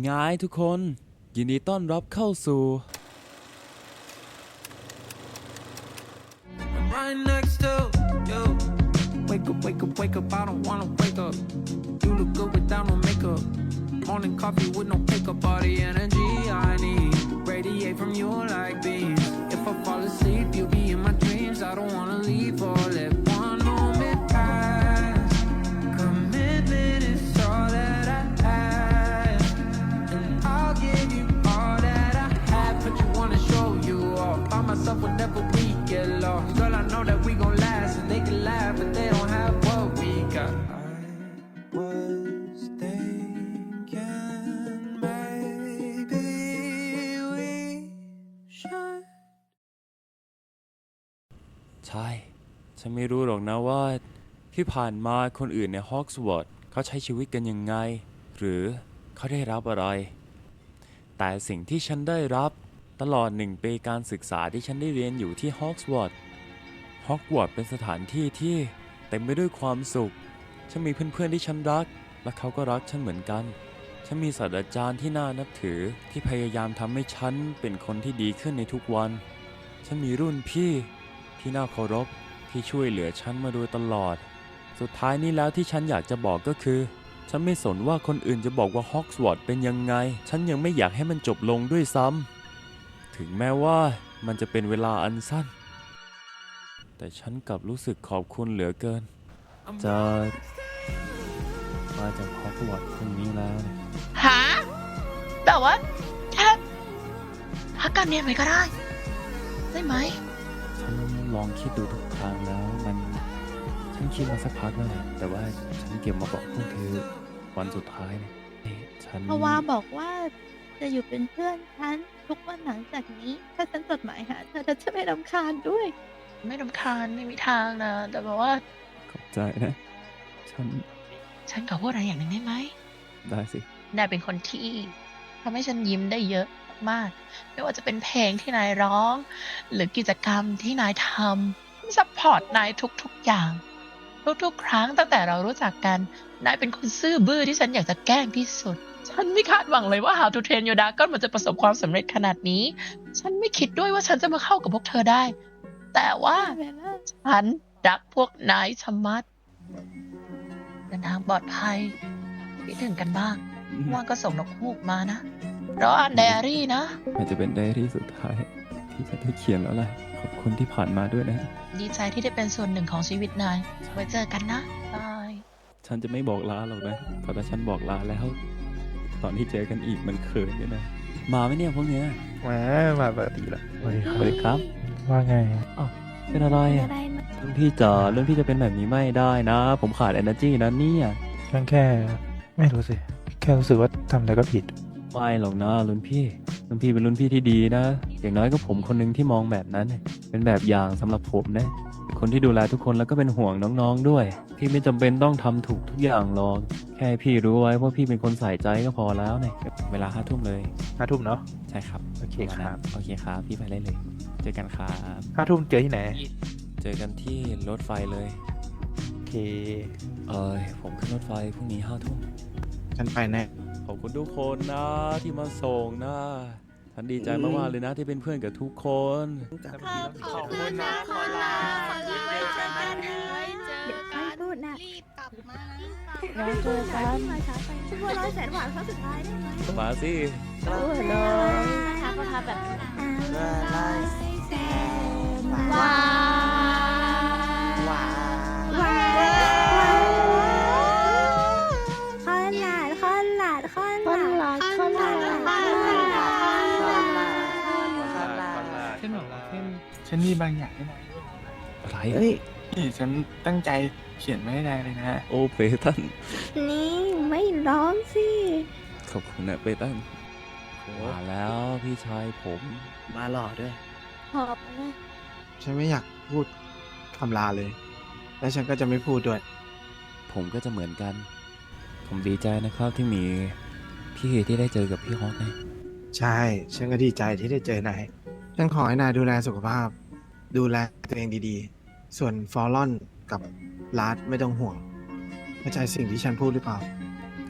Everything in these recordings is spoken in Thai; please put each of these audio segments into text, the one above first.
ไงทุกคน ยินดีต้อนรับเข้าสู่ right next to you. Wake up, wake up, wake up. I don't wanna wake up. You look good without no makeup. Morning coffee with no pickup. All the energy I need. Radiate from you like beans. ใช่ ฉันไม่รู้หรอกนะว่า ที่ผ่านมาคนอื่นในฮอกสวอตเขาใช้ชีวิตกันยังไง หรือเขาได้รับอะไร แต่สิ่งที่ฉันได้รับตลอดหนึ่งปีการศึกษาที่ฉันได้เรียนอยู่ที่ฮอกสวอตฮอกวอตเป็นสถานที่ที่เต็มไปด้วยความสุข ฉันมีเพื่อนๆที่ฉันรัก และเขาก็รักฉันเหมือนกัน ฉันมีศาสตราจารย์ที่น่านับถือที่พยายามทำให้ฉันเป็นคนที่ดีขึ้นในทุกวัน ฉันมีรุ่นพี่ ที่น่าเคารพที่ช่วยเหลือฉันมาโดยตลอด สุดท้ายนี้แล้วที่ฉันอยากจะบอกก็คือ ฉันไม่สนว่าคนอื่นจะบอกว่าฮอกสวอตเป็นยังไง ฉันยังไม่อยากให้มันจบลงด้วยซ้ำถึงแม้ว่ามันจะเป็นเวลาอันสั้น แต่ฉันกลับรู้สึกขอบคุณเหลือเกินจะมาจากฮอกวอตส์พรุ่งนี้แล้วนะหาแต่ว่าแค่พักการเรียนไปก็ได้ ได้ไหม ฉัน ลองคิดดูทุกทางแล้วมันฉันคิดมาสักพักแล้วแหละแต่ว่าฉันเก็บมาบอกพวกเธอวันสุดท้ายเนี่ยเอ๊ะฉันเพราะว่าบอกว่าจะอยู่เป็นเพื่อนฉันทุกวันหลังจากนี้ ถ้าฉันจดหมายหาเธอเธอจะไม่รำคาญด้วย ไม่รำคาญไม่มีทางนะ แต่แบบว่า ขอบใจนะ ฉัน ฉันขอพูดอะไรอย่างหนึ่งได้ไหม ได้สินายเป็นคนที่ทำให้ฉันยิ้มได้เยอะ มากไม่ว่าจะเป็นเพลงที่นายร้อง หรือกิจกรรมที่นายทำซัพพอร์ตนายทุกๆอย่าง ทุกๆ ครั้งตั้งแต่เรารู้จักกัน นายเป็นคนซื่อบื้อที่ฉันอยากจะแกล้งที่สุด ฉันไม่คาดหวังเลยว่า How to Train Your Dragon มันจะประสบความสำเร็จขนาดนี้ ฉันไม่คิดด้วยว่าฉันจะมาเข้ากับพวกเธอได้ แต่ว่าฉันรักพวกนายชะมัดเดินทางปลอดภัยคิดถึงกันบ้าง ว่างก็ส่งนกฮูกมานะ รออ่านไดอารี่นะมันจะเป็นไดอารี่สุดท้าย ที่ฉันได้เขียนแล้วแหละขอบคุณที่ผ่านมาด้วยนะ ดีใจที่ได้เป็นส่วนหนึ่งของชีวิตนาย ไว้เจอกันนะบาย ฉันจะไม่บอกลาหรอกนะเพราะถ้าฉันบอกลาแล้ว ตอนที่เจอกันอีกมันเขินเนี่ยนะ มาไหมเนี่ยพวกเนี้ยมามาปกติละสวัสดีคสรับวัสดีครับ ว่าไง เป็นอะไรอะรุ่นพี่จ๋ารุ่นพี่จะเป็นแบบนี้ไม่ได้นะ ผมขาด energy นะเนี่ยเรื่องแค่ ไม่รู้สิ แค่รู้สึกว่าทำอะไรก็ผิด ไม่หรอกนะรุ่นพี่รุ่นพี่เป็นรุ่นพี่ที่ดีนะ อย่างน้อยก็ผมคนหนึ่งที่มองแบบนั้น เป็นแบบอย่างสำหรับผมนะเป็นคนที่ดูแลทุกคนแล้วก็เป็นห่วงน้องๆด้วย พี่ไม่จำเป็นต้องทำถูกทุกอย่างหรอกแค่พี่รู้ไว้ว่าพี่เป็นคนใส่ใจก็พอแล้วเนี่ยเวลาห้าทุ่มเลยห้าทุ่มเนาะใช่ครับโอเคครับโอเคครับ พี่ไปได้เลย เจอกันครับห้าทุ่มเจอที่ไหน เจอกันที่รถไฟเลยโอเคเอ้ยผมขึ้นรถไฟพรุ่งนี้ห้าทุ่มฉันไปแน่ ขอบคุณทุกคนนะที่มาส่งนะฉันดีใจมากๆเลยนะที่เป็นเพื่อนกับทุกคน ขอบคุณนะคนละไว้เจอกันนะไว้เจอเดี๋ยวค่อยพูดนะรีบกลับมาไว้เจอกันมาช้าไปฉันว่าร้อยแสนหวานครั้งสุดท้ายได้ไหมมาสิโอ้โหทำก็ทำแบบร้อยแส ฉันฉันมีบางอย่างให้นายอะไรเฮ้ยนี่ฉันตั้งใจเขียนไม่ให้นายเลยนะ โอเปตันนี่ไม่ร้องสิ ขอบคุณนะเปตันมาแล้วพี่ชายผม มาหล่อด้วยขอบนะฉันไม่อยากพูดคำลาเลย และฉันก็จะไม่พูดด้วย ผมก็จะเหมือนกัน ผมดีใจนะครับที่มี พี่ที่ได้เจอกับพี่ฮอกนะ ใช่ ฉันก็ดีใจที่ได้เจอนาย ฉันขอให้นายดูแลสุขภาพ ดูแลตัวเองดีๆ ส่วนฟอลลอนกับลาร์ดไม่ต้องห่วงเข้าใจสิ่งที่ฉันพูดหรือเปล่า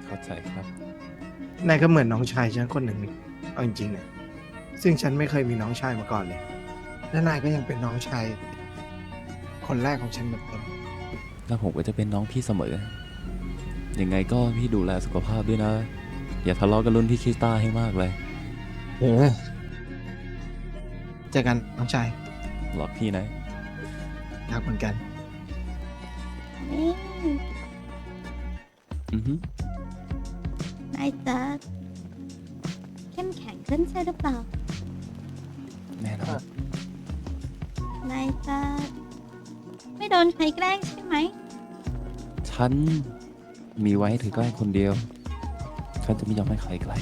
เข้าใจครับ นายก็เหมือนน้องชายฉันคนหนึ่งนี่เอาจริงๆเนี่ยซึ่งฉันไม่เคยมีน้องชายมาก่อนเลย และนายก็ยังเป็นน้องชาย คนแรกของฉันเหมือนกันแล้วผมก็จะเป็นน้องพี่เสมอ ยังไงก็พี่ดูแลสุขภาพด้วยนะ อย่าทะเลาะกับรุ่นพี่คริสตาให้มากเลย เออ เจอกันน้องชายหลอกพี่นะรักเหมือนกัน นี่อือฮึนายจะเข้มแข็งขึ้นใช่หรือเปล่า แน่นอนนายจะไม่โดนใครแกล้งใช่ไหม ฉันมีไว้ให้เธอใกล้คนเดียว ฉันจะไม่ยอมให้ใครใกล้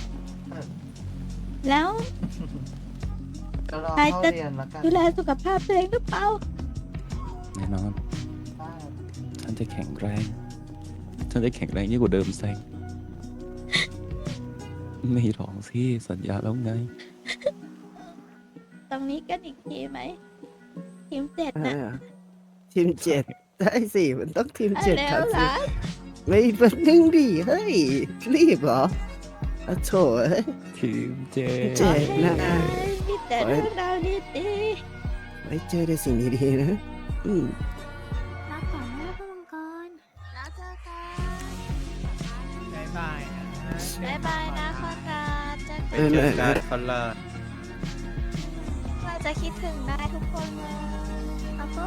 แล้ว ก็รอใครเข้าจะเรียนแล้วกันดูแลสุขภาพตัวเองหรือเปล่าแน่นอนฉันจะแข็งแรงฉันจะแข็งแรงยิ่งกว่าเดิมแซงไม่ร้องสิสัญญาแล้วไง ตรงนี้กันอีกทีไหมทีมเจ็ดนะทีมเจ็ดได้สิมันต้องทีมเจ็ดเร็ควรับสิล่ะไม่เป็นหนึ่งดิเฮ้ยรีบเหรออะโถเอ้ย ทีมเจ เจ็ดนะมี แต่เรื่องราวดีไว้เจอแต่สิ่งดีๆนะ อืมรักก่อนนะพวกมังกรแล้วเจอกันบายบายนะบายบายนะคอนราดเจอเอกันอเนี่ยนะคนละเราจะคิดถึงนายทุกคนเลยขอบคุ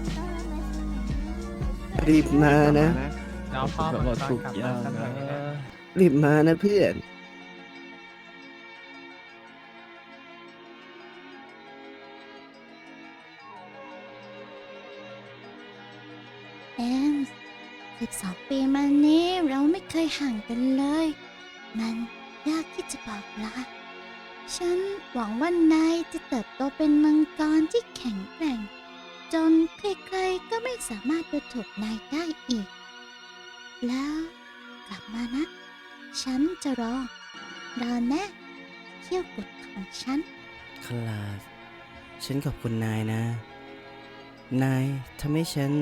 ณค่ะรีบมานะน้องพ่อขมัองโทษกรทุกกลับอย่ามางเสมนะอนะ รีบมานะเพื่อน แอนสิบสองปีมานี้เราไม่เคยห่างกันเลย มันยากที่จะบอกลาฉันหวังว่านายจะเติบโตเป็นมังกรที่แข็งแกร่ง จนใครๆก็ไม่สามารถดูถูกนายได้อีก แล้วกลับมานะ ฉันจะรอ รอแน่เขี้ยวกุดของฉัน คลาส ฉันขอบคุณนายนะ นายทำให้ฉัน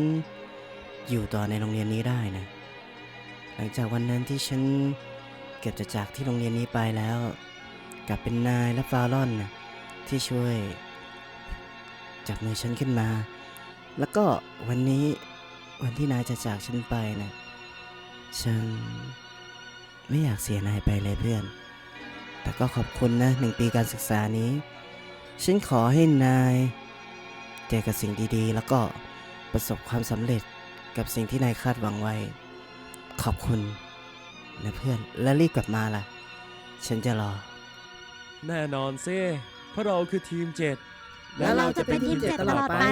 อยู่ต่อในโรงเรียนนี้ได้นะ หลังจากวันนั้นที่ฉันเกือบจะจากที่โรงเรียนนี้ไปแล้ว กลับเป็นนายและฟารอนนะที่ช่วยจับมือฉันขึ้นมา แล้วก็วันนี้วันที่นายจะจากฉันไปนะฉันไม่อยากเสียนายไปเลยเพื่อน แต่ก็ขอบคุณนะหนึ่งปีการศึกษานี้ ฉันขอให้นาย เจอกับสิ่งดีๆ แล้วก็ประสบความสำเร็จ กับสิ่งที่นายคาดหวังไว้ ขอบคุณนะเพื่อน แล้วรีบกลับมาล่ะ ฉันจะรอ แน่นอนซิเพราะเราคือทีมเจ็ด และเราจะเป็นทีมเจ็ดตลอดไป